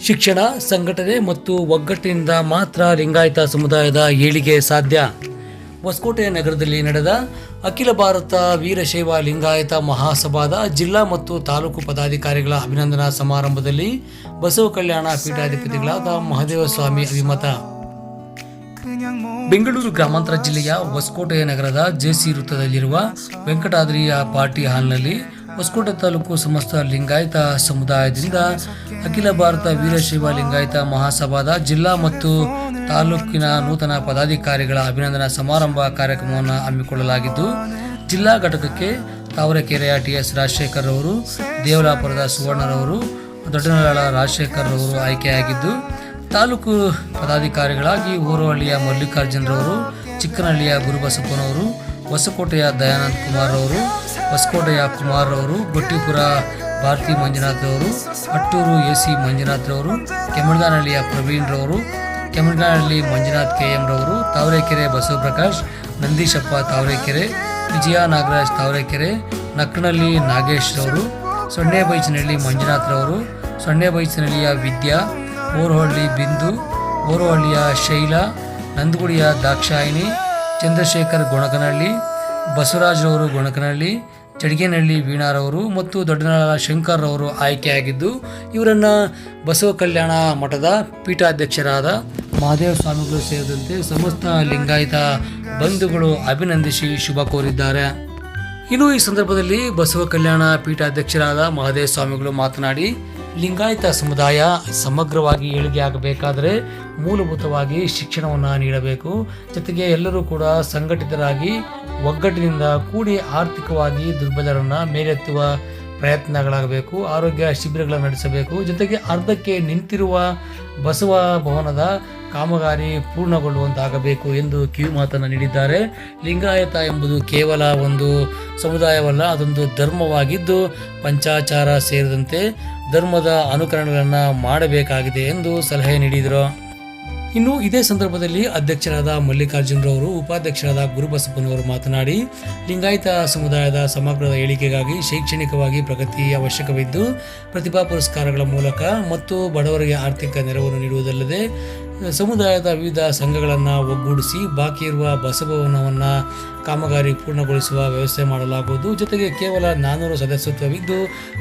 ಶಿಕ್ಷಣ, ಸಂಘಟನೆ ಮತ್ತು ಒಗ್ಗಟ್ಟಿನಿಂದ ಮಾತ್ರ ಲಿಂಗಾಯತ ಸಮುದಾಯದ ಏಳಿಗೆ ಸಾಧ್ಯ. ಹೊಸಕೋಟೆ ನಗರದಲ್ಲಿ ನಡೆದ ಅಖಿಲ ಭಾರತ ವೀರಶೈವ ಲಿಂಗಾಯತ ಮಹಾಸಭಾದ ಜಿಲ್ಲಾ ಮತ್ತು ತಾಲೂಕು ಪದಾಧಿಕಾರಿಗಳ ಅಭಿನಂದನಾ ಸಮಾರಂಭದಲ್ಲಿ ಬಸವ ಕಲ್ಯಾಣ ಪೀಠಾಧಿಪತಿಗಳಾದ ಮಹದೇವ ಸ್ವಾಮಿ ಅಭಿಮತ ಬೆಂಗಳೂರು ಗ್ರಾಮಾಂತರ ಜಿಲ್ಲೆಯ ಹೊಸಕೋಟೆ ನಗರದ ಜೆಸಿ ವೃತ್ತದಲ್ಲಿರುವ ವೆಂಕಟಾದ್ರಿಯ ಪಾರ್ಟಿ ಹಾಲ್ನಲ್ಲಿ ಹೊಸಕೋಟೆ ತಾಲೂಕು ಸಮಸ್ತ ಲಿಂಗಾಯತ ಸಮುದಾಯದಿಂದ ಅಖಿಲ ಭಾರತ ವೀರಶೈವ ಲಿಂಗಾಯತ ಮಹಾಸಭಾದ ಜಿಲ್ಲಾ ಮತ್ತು ತಾಲೂಕಿನ ನೂತನ ಪದಾಧಿಕಾರಿಗಳ ಅಭಿನಂದನಾ ಸಮಾರಂಭ ಕಾರ್ಯಕ್ರಮವನ್ನು ಹಮ್ಮಿಕೊಳ್ಳಲಾಗಿದ್ದು, ಜಿಲ್ಲಾ ಘಟಕಕ್ಕೆ ತಾವರೆಕೆರೆಯ ಟಿ ಎಸ್ ರಾಜಶೇಖರ್ ಅವರು ದೇವಲಾಪುರದ ಸುವರ್ಣರವರು ದೊಡ್ಡನಗಳ ರಾಜಶೇಖರ್ ಅವರು ಆಯ್ಕೆಯಾಗಿದ್ದು, ತಾಲೂಕು ಪದಾಧಿಕಾರಿಗಳಾಗಿ ಊರಹಳ್ಳಿಯ ಮಲ್ಲಿಕಾರ್ಜುನರವರು ಚಿಕ್ಕನಹಳ್ಳಿಯ ಗುರುಬಸಪ್ಪನವರು, ಹೊಸಕೋಟೆಯ ದಯಾನಂದ್ ಕುಮಾರ್ ಅವರು ಹೊಸಕೋಟೆಯ ಕುಮಾರ್ ಅವರು ಗೊಟ್ಟಿಪುರ ಭಾರತಿ ಮಂಜುನಾಥ್ ಅವರು ಅಟ್ಟೂರು ಎ ಸಿ ಮಂಜುನಾಥ್ ರವರು ಪ್ರವೀಣ್ರವರು ಪ್ರವೀಣ್ ರವರು ಕೆಮ್ಮಣ್ಗಾನಹಳ್ಳಿ ಮಂಜುನಾಥ್ ಕೆ ಎಂ ರವರು ತಾವರೆಕೆರೆ ಬಸವಪ್ರಕಾಶ್, ನಂದೀಶಪ್ಪ ತಾವರೆಕೆರೆ, ವಿಜಯ ನಾಗರಾಜ್ ತಾವರೆಕೆರೆ ನಕ್ಕನಹಳ್ಳಿ ನಾಗೇಶ್ ರವರು ಸೊನ್ನೆಬೈಚನಹಳ್ಳಿ ಮಂಜುನಾಥ್ ರವರು ಸೊನ್ನೆಬೈಚನಹಳ್ಳಿಯ ವಿದ್ಯಾ ಓರಹಳ್ಳಿ ಬಿಂದು ಓರಹಳ್ಳಿಯ ಶೈಲಾ, ನಂದಗುಡಿಯ ದಾಕ್ಷಾಯಿನಿ ಚಂದ್ರಶೇಖರ್ ಗೊಣಕನಹಳ್ಳಿ ಬಸವರಾಜ್ರವರು ಗೊಣಕನಹಳ್ಳಿ ಚಡಿಗೇನಹಳ್ಳಿ ವೀಣಾರವರು ಮತ್ತು ದೊಡ್ಡನಾಳ ಶಂಕರ್ ಅವರು ಆಯ್ಕೆಯಾಗಿದ್ದು, ಇವರನ್ನು ಬಸವ ಕಲ್ಯಾಣ ಮಠದ ಪೀಠಾಧ್ಯಕ್ಷರಾದ ಮಹಾದೇವ ಸ್ವಾಮಿಗಳು ಸೇರಿದಂತೆ ಸಮಸ್ತ ಲಿಂಗಾಯತ ಬಂಧುಗಳು ಅಭಿನಂದಿಸಿ ಶುಭ ಕೋರಿದ್ದಾರೆ. ಇನ್ನು ಈ ಸಂದರ್ಭದಲ್ಲಿ ಬಸವ ಕಲ್ಯಾಣ ಪೀಠಾಧ್ಯಕ್ಷರಾದ ಮಹಾದೇವ ಸ್ವಾಮಿಗಳು ಮಾತನಾಡಿ ಲಿಂಗಾಯತ ಸಮುದಾಯ ಸಮಗ್ರವಾಗಿ ಏಳಿಗೆ ಆಗಬೇಕಾದರೆ ಮೂಲಭೂತವಾಗಿ ಶಿಕ್ಷಣವನ್ನು ನೀಡಬೇಕು. ಜೊತೆಗೆ ಎಲ್ಲರೂ ಕೂಡ ಸಂಘಟಿತರಾಗಿ ಒಗ್ಗಟ್ಟಿನಿಂದ ಕೂಡಿ ಆರ್ಥಿಕವಾಗಿ ದುರ್ಬಲರನ್ನು ಮೇಲೆತ್ತುವ ಪ್ರಯತ್ನಗಳಾಗಬೇಕು. ಆರೋಗ್ಯ ಶಿಬಿರಗಳನ್ನು ನಡೆಸಬೇಕು. ಜೊತೆಗೆ ಅರ್ಧಕ್ಕೆ ನಿಂತಿರುವ ಬಸವ ಭವನದ ಕಾಮಗಾರಿ ಪೂರ್ಣಗೊಳ್ಳುವಂತಾಗಬೇಕು ಎಂದು ಕಿವಿ ಮಾತನ್ನು ನೀಡಿದ್ದಾರೆ. ಲಿಂಗಾಯತ ಎಂಬುದು ಕೇವಲ ಒಂದು ಸಮುದಾಯವಲ್ಲ, ಅದೊಂದು ಧರ್ಮವಾಗಿದ್ದು ಪಂಚಾಚಾರ ಸೇರಿದಂತೆ ಧರ್ಮದ ಅನುಕರಣಗಳನ್ನು ಮಾಡಬೇಕಾಗಿದೆ ಎಂದು ಸಲಹೆ ನೀಡಿದರು. ಇನ್ನು ಇದೇ ಸಂದರ್ಭದಲ್ಲಿ ಅಧ್ಯಕ್ಷರಾದ ಮಲ್ಲಿಕಾರ್ಜುನರವರು, ಉಪಾಧ್ಯಕ್ಷರಾದ ಗುರುಬಸಪ್ಪನವರು ಮಾತನಾಡಿ, ಲಿಂಗಾಯತ ಸಮುದಾಯದ ಸಮಗ್ರದ ಏಳಿಗೆಗಾಗಿ ಶೈಕ್ಷಣಿಕವಾಗಿ ಪ್ರಗತಿ ಅವಶ್ಯಕವಿದ್ದು, ಪ್ರತಿಭಾ ಪುರಸ್ಕಾರಗಳ ಮೂಲಕ ಮತ್ತು ಬಡವರಿಗೆ ಆರ್ಥಿಕ ನೆರವನ್ನು ನೀಡುವುದಲ್ಲದೆ, ಸಮುದಾಯದ ವಿವಿಧ ಸಂಘಗಳನ್ನು ಒಗ್ಗೂಡಿಸಿ ಬಾಕಿ ಇರುವ ಬಸಭವನವನ್ನು ಕಾಮಗಾರಿ ಪೂರ್ಣಗೊಳಿಸುವ ವ್ಯವಸ್ಥೆ ಮಾಡಲಾಗುವುದು. ಜೊತೆಗೆ ಕೇವಲ ನಾನ್ನೂರು ಸದಸ್ಯತ್ವವಿದ್ದು,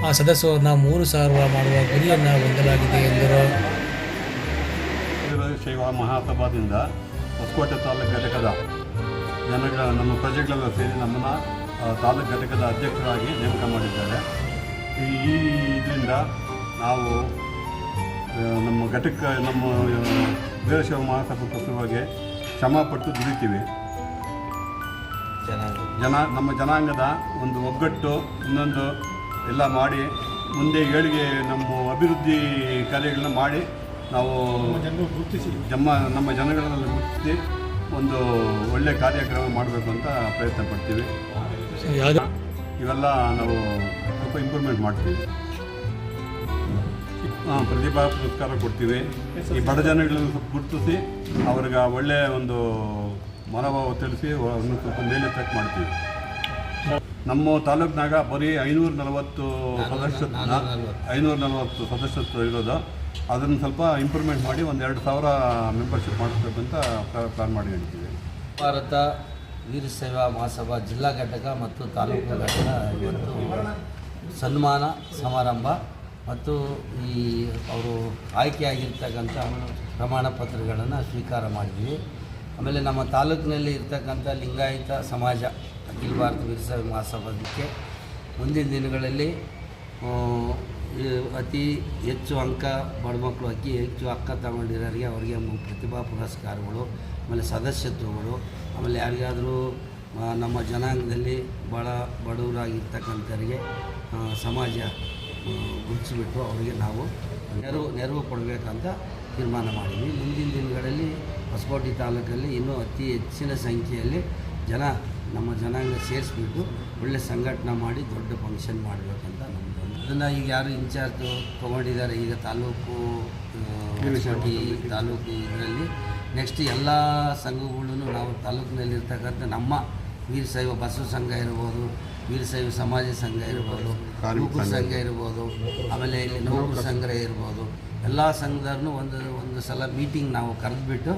ಆ ಸದಸ್ಯವನ್ನು ಮೂರು ಸಾವಿರ ಮಾಡುವ ಗುರಿಯನ್ನು ಹೊಂದಲಾಗಿದೆ ಎಂದರು. ಶೈವ ಮಹಾಸಭಾದಿಂದ ಹೊಸಕೋಟೆ ತಾಲೂಕು ಘಟಕದ ಜನಗಳ, ನಮ್ಮ ಪ್ರಜೆಗಳೆಲ್ಲ ಸೇರಿ ನಮ್ಮನ್ನು ತಾಲೂಕು ಘಟಕದ ಅಧ್ಯಕ್ಷರಾಗಿ ನೇಮಕ ಮಾಡಿದ್ದಾರೆ. ಈ ಇದರಿಂದ ನಾವು ನಮ್ಮ ಘಟಕ, ನಮ್ಮ ವೀರಶೈವ ಮಹಾಸಭಾ ಮಹಾಸಭೆಗೋಸ್ಕರವಾಗಿ ಶ್ರಮಪಟ್ಟು ದುಡಿತೀವಿ. ಜನ ನಮ್ಮ ಜನಾಂಗದ ಒಂದು ಒಗ್ಗಟ್ಟು ಇನ್ನೊಂದು ಎಲ್ಲ ಮಾಡಿ ಮುಂದೆ ಏಳಿಗೆ ನಮ್ಮ ಅಭಿವೃದ್ಧಿ ಕಾರ್ಯಗಳನ್ನ ಮಾಡಿ ನಾವು ಗುರುತಿಸಿ. ನಮ್ಮ ಜನಗಳನ್ನು ಗುರುತಿಸಿ ಒಂದು ಒಳ್ಳೆಯ ಕಾರ್ಯಕ್ರಮ ಮಾಡಬೇಕು ಅಂತ ಪ್ರಯತ್ನ ಪಡ್ತೀವಿ. ಇವೆಲ್ಲ ನಾವು ಸ್ವಲ್ಪ ಇಂಪ್ರೂವ್ಮೆಂಟ್ ಮಾಡ್ತೀವಿ. ಹಾಂ ಪ್ರತಿಭಾ ಪುರಸ್ಕಾರ ಕೊಡ್ತೀವಿ. ಈ ಬಡ ಜನಗಳನ್ನು ಸ್ವಲ್ಪ ಗುರುತಿಸಿ ಅವ್ರಿಗೆ ಒಳ್ಳೆಯ ಒಂದು ಮನೋಭಾವ ತಿಳಿಸಿ ಒಂದು ಸ್ವಲ್ಪ ಮೇಲೆತ್ತಕ್ಕೆ ಮಾಡ್ತೀವಿ. ನಮ್ಮ ತಾಲೂಕಿನಾಗ ಬರೀ ಐನೂರ ನಲವತ್ತು ಸದಸ್ಯ ಐನೂರ ನಲವತ್ತು. ಸದಸ್ಯತ್ವ ಇರೋದು. ಅದನ್ನು ಸ್ವಲ್ಪ ಇಂಪ್ರೂವ್ಮೆಂಟ್ ಮಾಡಿ ಒಂದು ಎರಡು ಸಾವಿರ ಮೆಂಬರ್ಶಿಪ್ ಮಾಡಿಸ್ಬೇಕಂತ ಪ್ಲಾನ್ ಮಾಡಿ ಹೇಳ್ತೀವಿ. ಭಾರತ ಸೇವಾ ಮಹಾಸಭಾ ಜಿಲ್ಲಾ ಘಟಕ ಮತ್ತು ತಾಲೂಕು ಘಟಕ ಇವತ್ತು ಸನ್ಮಾನ ಸಮಾರಂಭ ಮತ್ತು ಈ ಅವರು ಆಯ್ಕೆಯಾಗಿರ್ತಕ್ಕಂಥ ಪ್ರಮಾಣ ಪತ್ರಗಳನ್ನು ಸ್ವೀಕಾರ ಮಾಡಿದ್ವಿ. ಆಮೇಲೆ ನಮ್ಮ ತಾಲೂಕಿನಲ್ಲಿ ಇರ್ತಕ್ಕಂಥ ಲಿಂಗಾಯತ ಸಮಾಜ, ಅಖಿಲ ಭಾರತ ವೀರಶೈವ ಮಹಾಸಭಾಕ್ಕೆ ಮುಂದಿನ ದಿನಗಳಲ್ಲಿ ಅತಿ ಹೆಚ್ಚು ಅಂಕ ಬಡಮಕ್ಕಳು ಅಕ್ಕಿ ಹೆಚ್ಚು ಅಕ್ಕ ತಗೊಂಡಿರೋರಿಗೆ ಅವರಿಗೆ ಪ್ರತಿಭಾ ಪುರಸ್ಕಾರಗಳು, ಆಮೇಲೆ ಸದಸ್ಯತ್ವಗಳು, ಆಮೇಲೆ ಯಾರಿಗಾದರೂ ನಮ್ಮ ಜನಾಂಗದಲ್ಲಿ ಭಾಳ ಬಡವರಾಗಿರ್ತಕ್ಕಂಥವ್ರಿಗೆ ಸಮಾಜ ಗುರುತಿಸ್ಬಿಟ್ಟು ಅವರಿಗೆ ನಾವು ನೆರವು ನೆರವು ಕೊಡಬೇಕಂತ ತೀರ್ಮಾನ ಮಾಡಿದ್ವಿ. ಮುಂದಿನ ದಿನಗಳಲ್ಲಿ ಹೊಸಕೋಟೆ ತಾಲೂಕಲ್ಲಿ ಇನ್ನೂ ಅತಿ ಹೆಚ್ಚಿನ ಸಂಖ್ಯೆಯಲ್ಲಿ ಜನ ನಮ್ಮ ಜನಾಂಗ ಸೇರಿಸ್ಬಿಟ್ಟು ಒಳ್ಳೆ ಸಂಘಟನೆ ಮಾಡಿ ದೊಡ್ಡ ಫಂಕ್ಷನ್ ಮಾಡಬೇಕಂತ ನಮ್ಮದು ಅದನ್ನು ಈಗ ಯಾರು ಇನ್ಚಾರ್ಜ್ ತೊಗೊಂಡಿದ್ದಾರೆ ಈಗ ತಾಲೂಕು ಹೊಸಕೋಟೆ ತಾಲೂಕು ಇದರಲ್ಲಿ ನೆಕ್ಸ್ಟ್ ಎಲ್ಲ ಸಂಘಗಳೂ ನಾವು ತಾಲೂಕಿನಲ್ಲಿರ್ತಕ್ಕಂಥ ನಮ್ಮ ವೀರಶೈವ ಬಸವ ಸಂಘ ಇರ್ಬೋದು ವೀರಶೈವ ಸಮಾಜ ಸಂಘ ಇರ್ಬೋದು ನೌಕರ ಸಂಘ. ಸಂಘ ಇರ್ಬೋದು ಆಮೇಲೆ ಇಲ್ಲಿ ನೌಕರ ಸಂಘ ಇರ್ಬೋದು ಎಲ್ಲ ಸಂಘದವ್ರನ್ನೂ ಒಂದು ಒಂದು ಸಲ ಮೀಟಿಂಗ್ ನಾವು ಕರೆದುಬಿಟ್ಟು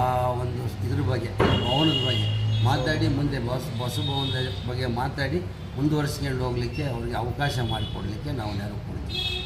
ಆ ಒಂದು ಇದ್ರ ಬಗ್ಗೆ, ಭವನದ ಬಗ್ಗೆ ಮಾತಾಡಿ, ಮುಂದೆ ಬಸ್, ಬಸು ಭವನದ ಬಗ್ಗೆ ಮಾತಾಡಿ, ಮುಂದುವರಿಸ್ಕೊಂಡು ಹೋಗಲಿಕ್ಕೆ ಅವ್ರಿಗೆ ಅವಕಾಶ ಮಾಡಿಕೊಡಲಿಕ್ಕೆ ನಾವು ನೆರವು ಕೊಡ್ತೀವಿ.